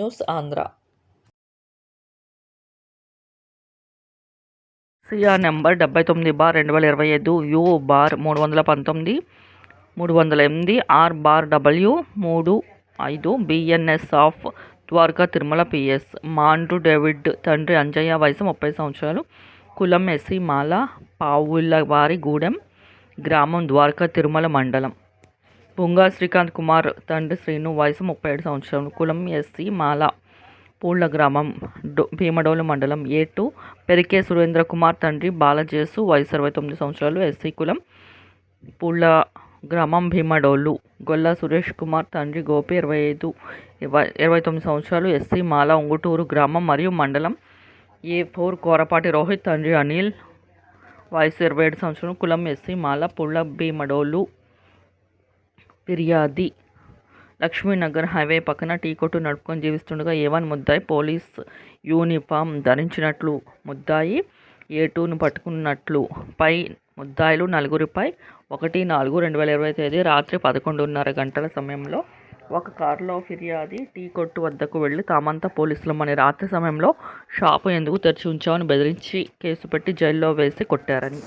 News Andhra CR number డెబ్బై తొమ్మిది bar రెండు వేల ఇరవై ఐదు యూ బార్ మూడు వందల పంతొమ్మిది మూడు వందల ఎనిమిది ఆర్ బార్ డబ్ల్యూ మూడు ఐదు BNS of Dwaraka Tirumala PS Mandru David తండ్రి అంజయ్య వయసు ముప్పై సంవత్సరాలు. కులం ఎస్సీ మాల పావులవారి గూడెం గ్రామం ద్వారకా తిరుమల మండలం. బొంగా శ్రీకాంత్ కుమార్ తండ్రి శ్రీను వయసు ముప్పై ఏడు సంవత్సరాలు కులం ఎస్సీ మాల పూళ్ళ గ్రామం డో భీమడోలు మండలం ఏ టూ పెరికే సురేంద్ర కుమార్ తండ్రి బాలజేసు వయసు అరవై తొమ్మిది సంవత్సరాలు ఎస్సీ కులం. పూళ్ళ గ్రామం భీమడోలు గొల్ల సురేష్ కుమార్ తండ్రి గోపి ఇరవై ఐదు ఇరవై ఇరవై తొమ్మిది సంవత్సరాలు ఎస్సీ మాల ఉంగుటూరు గ్రామం మరియు మండలం ఏ ఫోర్ కోరపాటి రోహిత్ తండ్రి అనిల్ వయసు ఇరవై ఏడు సంవత్సరం కులం ఎస్సీ మాల పుళ్ళ భీమడోలు ఫిర్యాది. లక్ష్మీనగర్ హైవే పక్కన టీ కొట్టు నడుపుకొని జీవిస్తుండగా ఏవన్ ముద్దాయి పోలీస్ యూనిఫామ్ ధరించినట్లు ముద్దాయి ఏ టూను పట్టుకున్నట్లు. పై ముద్దాయిలు నలుగురిపై ఒకటి నాలుగు రెండు వేల ఇరవై తేదీ రాత్రి పదకొండున్నర గంటల సమయంలో ఒక కారులో ఫిర్యాది. టీ కొట్టు వద్దకు వెళ్ళి తామంతా పోలీసులమని రాత్రి సమయంలో షాపు ఎందుకు తెరిచి ఉంచామని బెదిరించి కేసు పెట్టి జైల్లో వేసి కొట్టారని.